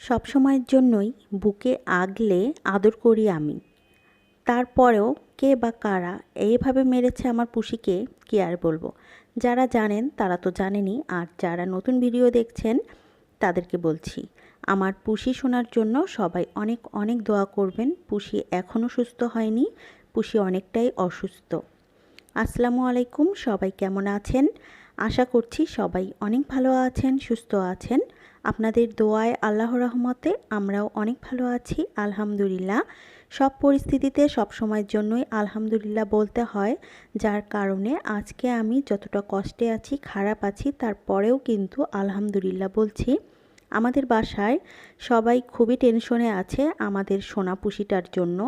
সবসময়ের জন্যই বুকে আগলে আদর করি আমি। তারপরেও কে বা কারা এইভাবে মেরেছে আমার পুষিকে কি আর বলব? যারা জানেন তারা তো জানেনই আর যারা নতুন ভিডিও দেখছেন তাদেরকে বলছি, আমার পুষি শোনার জন্য সবাই অনেক অনেক দোয়া করবেন। পুষি এখনও সুস্থ হয়নি, পুষি অনেকটাই অসুস্থ। আসসালামু আলাইকুম, সবাই কেমন আছেন? আশা করছি সবাই অনেক ভালো আছেন, সুস্থ আছেন। আপনাদের দোয়ায় আল্লাহ রহমতে আমরাও অনেক ভালো আছি, আলহামদুলিল্লাহ। সব পরিস্থিতিতে সব সময়ের জন্যই আলহামদুলিল্লাহ বলতে হয়, যার কারণে আজকে আমি যতটা কষ্টে আছি, খারাপ আছি, তারপরেও কিন্তু আলহামদুলিল্লাহ বলছি। আমাদের বাসায় সবাই খুবই টেনশনে আছে আমাদের সোনাপুষিটার জন্য।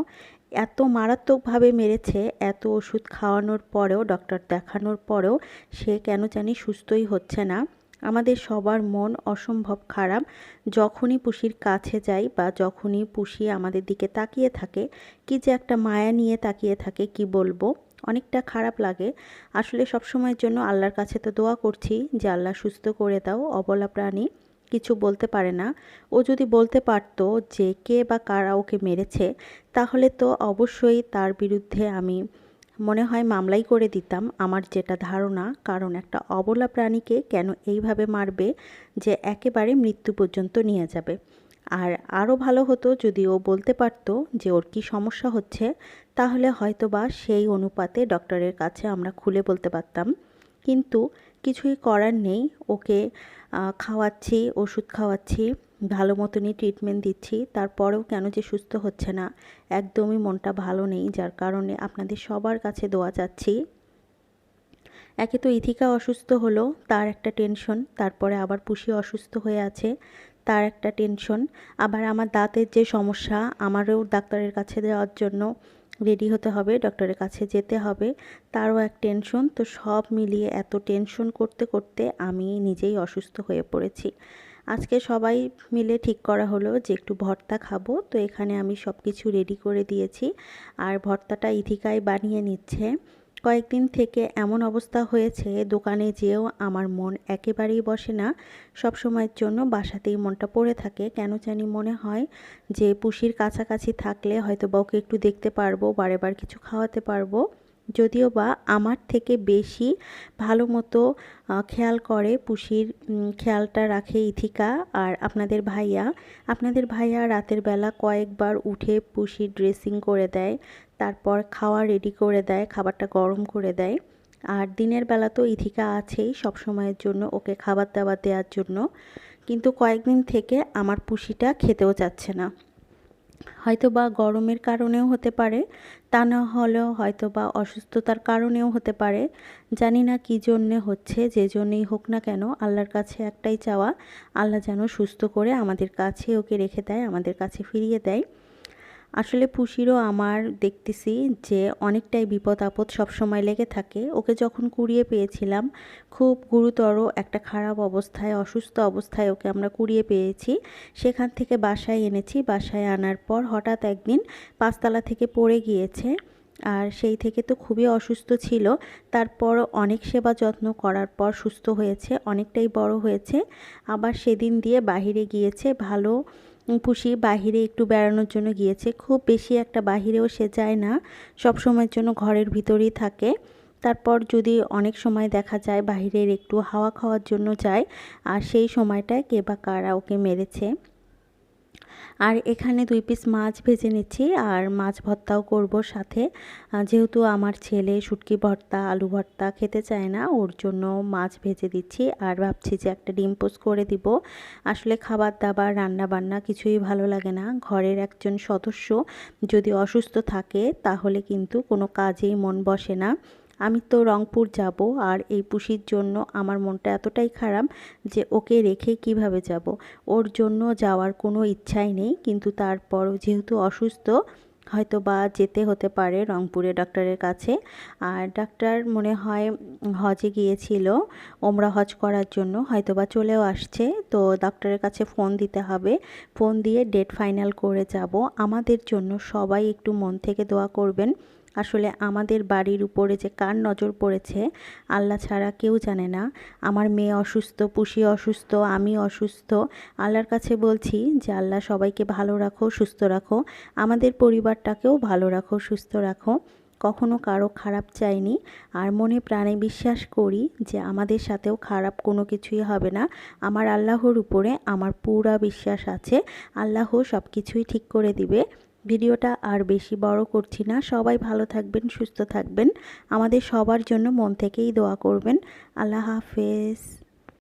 এত মারাত্মকভাবে মেরেছে, এত ওষুধ খাওয়ানোর পরেও, ডক্টর দেখানোর পরেও সে কেন জানি সুস্থই হচ্ছে না। আমাদের সবার মন অসম্ভব খারাপ। যখনই পুষির কাছে যাই বা যখনই পুষি আমাদের দিকে তাকিয়ে থাকে, কি যে একটা মায়া নিয়ে তাকিয়ে থাকে, কি বলব? অনেকটা খারাপ লাগে। আসলে সবসময়ের জন্য আল্লাহর কাছে তো দোয়া করছি যে, আল্লাহ সুস্থ করে দাও, অবলা প্রাণী। কিছু বলতে পারে না। ও যদি বলতে পারতো যে, কে বা কারা ওকে মেরেছে, তাহলে তো অবশ্যই তার বিরুদ্ধে আমি মনে হয় মামলাই করে দিতাম আমার যেটা ধারণা, কারণ একটা অবলা প্রাণীকে কেন এইভাবে মারবে যে একেবারে মৃত্যু পর্যন্ত নিয়ে যাবে। আর আরও ভালো হতো যদি ও বলতে পারতো যে ওর কি সমস্যা হচ্ছে, তাহলে হয়তো বা সেই অনুপাতে ডক্টরের কাছে আমরা খুলে বলতে পারতাম। কিন্তু কিছুই করার নেই, ওকে খাওয়াচ্ছি, ওষুধ খাওয়াচ্ছি। ভালো মতনই ট্রিটমেন্ট দিচ্ছি, তারপরেও কেন যে সুস্থ হচ্ছে না, একদমই মনটা ভালো নেই, যার কারণে আপনাদের সবার কাছে দোয়া চাচ্ছি। একে তো ইথিকা অসুস্থ হলো, তার একটা টেনশন তারপরে আবার পুষি অসুস্থ হয়ে আছে, তার একটা টেনশন আবার আমার দাঁতের যে সমস্যা, আমারও ডাক্তারের কাছে দেওয়ার জন্য রেডি হতে হবে ডক্টরের কাছে যেতে হবে। তারও এক টেনশন তো সব মিলিয়ে এত টেনশন করতে করতে আমি নিজেই অসুস্থ হয়ে পড়েছি। আজকে সবাই মিলে ঠিক করা হলো যে একটু ভর্তা খাব, তো এখানে আমি সব কিছু রেডি করে দিয়েছি। আর ভর্তাটা ইথিকায় বানিয়ে নিচ্ছে। কয়েকদিন থেকে এমন অবস্থা হয়েছে, দোকানে যেও আমার মন একেবারেই বসে না। সব সময়ের জন্য বাসাতেই মনটা পড়ে থাকে। কেন জানি মনে হয় যে পুষির কাছাকাছি থাকলে হয়তো বা ওকে একটু দেখতে পারব বারেবার কিছু খাওয়াতে পারব। যদিও বা আমার থেকে বেশি ভালো মতো খেয়াল করে পুষির খেয়ালটা রাখে ইথিকা আর আপনাদের ভাইয়া। আপনাদের ভাইয়া রাতের বেলা কয়েকবার উঠে পুষির ড্রেসিং করে দেয়। তারপর খাওয়া রেডি করে দেয়, খাবারটা গরম করে দেয়। আর দিনের বেলা তো ইথিকা আছেই সব সময়ের জন্য, ওকে খাবার দাবার দেওয়ার জন্য। কিন্তু কয়েকদিন থেকে আমার পুষিটা খেতেও চাচ্ছে না। হয়তো বা গরমের কারণেও হতে পারে, তা না হলেও হয়তো বা অসুস্থতার কারণেও হতে পারে। জানি না কী জন্যে হচ্ছে, যে জন্যেই হোক না কেন, আল্লাহর কাছে একটাই চাওয়া, আল্লাহ যেন সুস্থ করে আমাদের কাছে ওকে রেখে দেয়, আমাদের কাছে ফিরিয়ে দেয়। আসলে পুষিরও আমার দেখতেছি যে অনেকটাই বিপদ আপদ সবসময় লেগে থাকে। ওকে যখন কুড়িয়ে পেয়েছিলাম, খুব গুরুতর একটা খারাপ অবস্থায়, অসুস্থ অবস্থায় ওকে আমরা কুড়িয়ে পেয়েছি। সেখান থেকে বাসায় এনেছি। বাসায় আনার পর হঠাৎ একদিন পাঁচতলা থেকে পড়ে গিয়েছে আর সেই থেকে তো খুবই অসুস্থ ছিল। তারপর অনেক সেবা যত্ন করার পর সুস্থ হয়েছে, অনেকটাই বড় হয়েছে। আবার সেদিন দিয়ে বাহিরে গিয়েছে, ভালো পুষি বাহিরে একটু বেড়ানোর জন্য গিয়েছে। খুব বেশি একটা বাহিরেও সে যায় না। সব সময়ের জন্য ঘরের ভিতরেই থাকে। তারপর যদি অনেক সময় দেখা যায় বাহিরের একটু হাওয়া খাওয়ার জন্য যায়, আর সেই সময়টায় কে বা কারা ওকে মেরেছে। আর এখানে দুই পিস মাছ ভেজে নিচ্ছি আর মাছ ভর্তাও করব সাথে। যেহেতু আমার ছেলে শুটকি ভর্তা, আলু ভর্তা খেতে চায় না, ওর জন্য মাছ ভেজে দিচ্ছি আর ভাবছি যে একটা ডিম পোস করে দিব। আসলে খাবার দাবার, রান্না বান্না কিছুই ভালো লাগে না। ঘরের একজন সদস্য যদি অসুস্থ থাকে তাহলে কিন্তু কোনো কাজেই মন বসে না। আমি তো রংপুর যাব আর এই পুষির জন্য আমার মনটা এতটাই খারাপ যে ওকে রেখে কীভাবে যাব। ওর জন্য যাওয়ার কোনো ইচ্ছাই নেই, কিন্তু তারপরও যেহেতু অসুস্থ হয়তো বা যেতে হতে পারে রংপুরে ডাক্তারের কাছে। আর ডাক্তার মনে হয় হজে গিয়েছিল, ওমরা হজ করার জন্য হয়তো বা চলেও আসছে। তো ডাক্তারের কাছে ফোন দিতে হবে। ফোন দিয়ে ডেট ফাইনাল করে যাব। আমাদের জন্য সবাই একটু মন থেকে দোয়া করবেন। আসলে আমাদের বাড়ির উপরে যে কার নজর পড়েছে, আল্লাহ ছাড়া কেউ জানে না। আমার মেয়ে অসুস্থ, পুষি অসুস্থ, আমি অসুস্থ। আল্লাহর কাছে বলছি যে, আল্লাহ সবাইকে ভালো রাখো, সুস্থ রাখো। আমাদের পরিবারটাকেও ভালো রাখো, সুস্থ রাখো। কখনো কারও খারাপ চাইনি। আর মনে প্রাণে বিশ্বাস করি যে, আমাদের সাথেও খারাপ কোনো কিছুই হবে না। আমার আল্লাহর উপরে আমার পুরা বিশ্বাস আছে। আল্লাহ সব কিছুই ঠিক করে দিবে। ভিডিওটা আর বেশি বড় করছি না। সবাই ভালো থাকবেন, সুস্থ থাকবেন। আমাদের সবার জন্য মন থেকেই দোয়া করবেন। আল্লাহ হাফেজ।